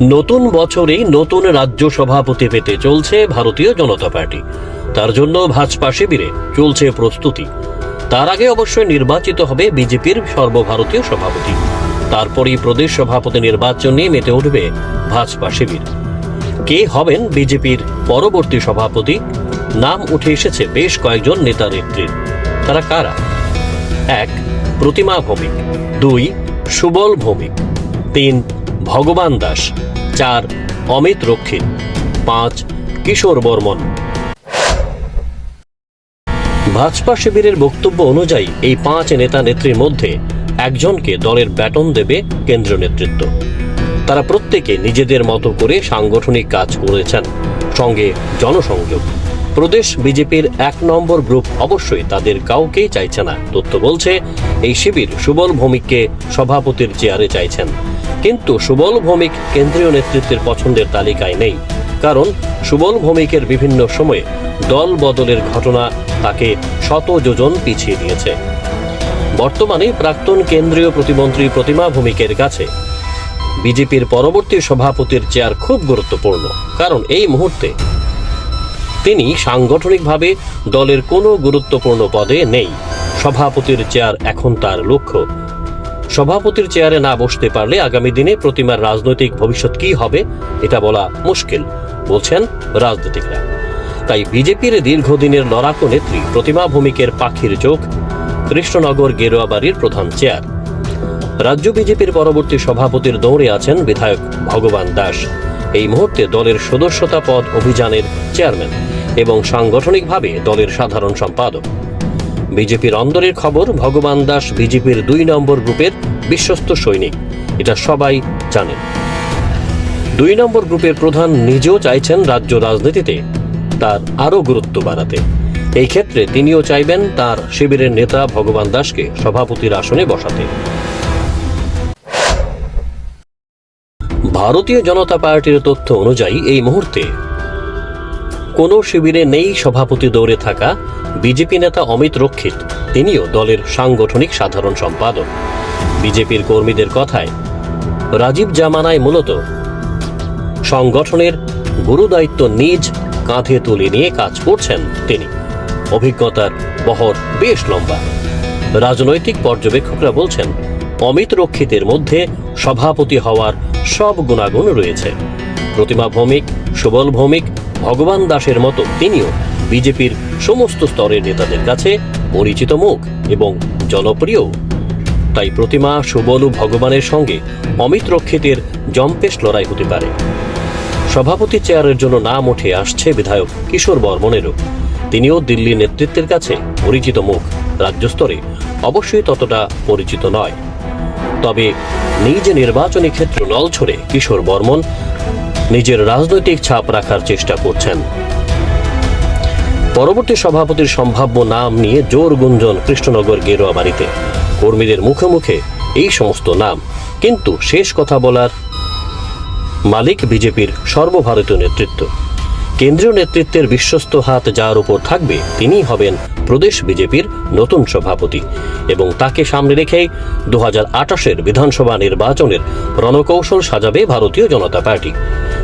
নতুন বছরেই নতুন রাজ্য সভাপতি পেতে চলছে ভারতীয় জনতা পার্টি। তার জন্য ভাজপা শিবিরে চলছে প্রস্তুতি। তার আগে অবশ্যই নির্বাচিত হবে বিজেপির সর্বভারতীয় সভাপতি। তারপরই প্রদেশ সভাপতি নির্বাচনে মেতে উঠবে ভাজপা শিবির। কে হবেন বিজেপির পরবর্তী সভাপতি? নাম উঠে এসেছে বেশ কয়েকজন নেতা নেত্রীর। তারা কারা? এক, প্রতিমা ভৌমিক। দুই, সুবল ভৌমিক। তিন, ভগবান দাস। চার, অমিত রক্ষিত। পাঁচ, কিশোর বর্মন। ভাজপা শিবিরের বক্তব্য অনুযায়ী এই পাঁচ নেতা নেত্রীর মধ্যে একজনকে দলের ব্যাটন দেবে কেন্দ্রীয় নেতৃত্ব। তারা প্রত্যেকে নিজেদের মতো করে সাংগঠনিক কাজ করেছেন। সঙ্গে জনসংযোগ। প্রদেশ বিজেপির এক নম্বর গ্রুপ অবশ্যই তাদের কাউকেই চাইছে না। তথ্য বলছে, এই শিবির সুবল ভৌমিককে সভাপতির চেয়ারে চাইছেন। কিন্তু সুবল ভৌমিক কেন্দ্রীয় নেতৃত্বের পছন্দের তালিকায় নেই, কারণ সুবল ভৌমিকের বিভিন্ন সময়ে দল বদলের ঘটনা তাকে শত যোজন পিছিয়ে দিয়েছে। বর্তমানে প্রাক্তন কেন্দ্রীয় প্রতিমন্ত্রী প্রতিমা ভৌমিকের কাছে বিজেপির পরবর্তী সভাপতির চেয়ার খুব গুরুত্বপূর্ণ, কারণ এই মুহূর্তে তিনি সাংগঠনিকভাবে দলের কোনো গুরুত্বপূর্ণ পদে নেই। সভাপতির চেয়ার এখন তার লক্ষ্য সভাপতির চেয়ারে না বসতে পারলে আগামী দিনে প্রতিমার রাজনৈতিক ভবিষ্যৎ কি হবে, এটা বলা মুশকিল, বলছেন রাজনীতিকরা। তাই বিজেপির দীর্ঘদিনের লড়াকু নেত্রী প্রতিমা ভৌমিকের পাখির চোখ, কৃষ্ণনগর গেরুয়াবাড়ির প্রধান চেয়ার। রাজ্য বিজেপির পরবর্তী সভাপতির দৌড়ে আছেন বিধায়ক ভগবান দাস। এই মুহূর্তে দলের সদস্যতা পদ অভিযানের চেয়ারম্যান এবং সাংগঠনিকভাবে দলের সাধারণ সম্পাদক। বিজেপির অন্দরের খবর, ভগবান দাস বিজেপির দুই নম্বর গ্রুপের বিশ্বস্ত সৈনিক। এটা সবাই জানেন দুই নম্বর গ্রুপের প্রধান নিজেও চাইছেন রাজ্য রাজনীতিতে তার আরও গুরুত্ব বাড়াতে। এই ক্ষেত্রে তিনিও চাইবেন তার শিবিরের নেতা ভগবান দাসকে সভাপতির আসনে বসাতে। ভারতীয় জনতা পার্টির তথ্য অনুযায়ী এই মুহূর্তে কোনো শিবিরে নেই সভাপতি দৌড়ে থাকা বিজেপি নেতা অমিত রক্ষিত। তিনিও দলের সাংগঠনিক সাধারণ সম্পাদক। বিজেপির কর্মীদের কথায় রাজীব জামানায় মূলত সংগঠনের গুরুদায়িত্ব নিজ কাঁধে তুলে নিয়ে কাজ করছেন তিনি। অভিজ্ঞতার বহর বেশ লম্বা। রাজনৈতিক পর্যবেক্ষকরা বলছেন, অমিত রক্ষিতের মধ্যে সভাপতি হওয়ার সব গুণাগুণ রয়েছে। প্রতিমা ভৌমিক, সুবল ভৌমিক ভগবান দাসের মতো তিনিও বিজেপির সমস্ত স্তরের নেতাদের কাছে পরিচিত মুখ এবং জনপ্রিয়। তাই প্রতিমা সুবলু ভগবানের সঙ্গে অমিত রক্ষিতের জম্পেশ লড়াই হতে পারে। সভাপতি চেয়ারের জন্য নাম উঠে আসছে বিধায়ক কিশোর বর্মনেরও। তিনিও দিল্লি নেতৃত্বের কাছে পরিচিত মুখ। রাজ্য স্তরে অবশ্যই ততটা পরিচিত নয়। তবে নিজ নির্বাচনী ক্ষেত্র নলছড়ে কিশোর বর্মন নিজের রাজনৈতিক ছাপ রাখার চেষ্টা করছেন। পরবর্তী সভাপতির সম্ভাব্য নাম নিয়ে জোর গুঞ্জন কৃষ্ণনগর গেরুয়া বাড়িতে। কর্মীদের মুখে মুখে এই সমস্ত নাম। কিন্তু শেষ কথা বলার মালিক বিজেপির সর্বভারতীয় নেতৃত্ব। কেন্দ্রীয় নেতৃত্বের বিশ্বস্ত হাত যার উপর থাকবে, তিনিই হবেন প্রদেশ বিজেপির নতুন সভাপতি এবং তাকে সামনে রেখেই দু হাজার বিধানসভা নির্বাচনের রণকৌশল সাজাবে ভারতীয় জনতা পার্টি।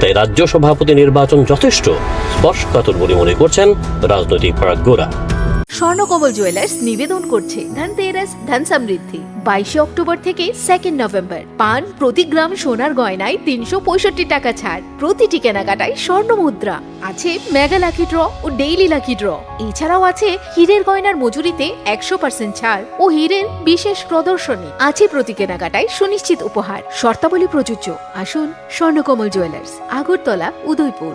তাই রাজ্য সভাপতি নির্বাচন যথেষ্ট স্পর্শকাতর বলে মনে করছেন রাজনৈতিক প্রাজ্ঞরা স্বর্ণকমল জুয়েলার্স নিবেদন করছে ধনতেরাস ধন সমৃদ্ধি। বাইশে অক্টোবর থেকে সেকেন্ড নভেম্বর পান প্রতি গ্রাম সোনার গয়নায় তিনশো পঁয়ষট্টি টাকা ছাড়। প্রতিটি কেনাকাটায় স্বর্ণ মুদ্রা। আছে মেগা লাকি ড্র ও ডেইলি লাকি ড্র এছাড়াও আছে হীরের গয়নার মজুরিতে একশো পার্সেন্ট ছাড় ও হীরের বিশেষ প্রদর্শনী। আছে প্রতি কেনাকাটায় সুনিশ্চিত উপহার। শর্তাবলী প্রযোজ্য। আসুন স্বর্ণকমল জুয়েলার্স, আগরতলা, উদয়পুর।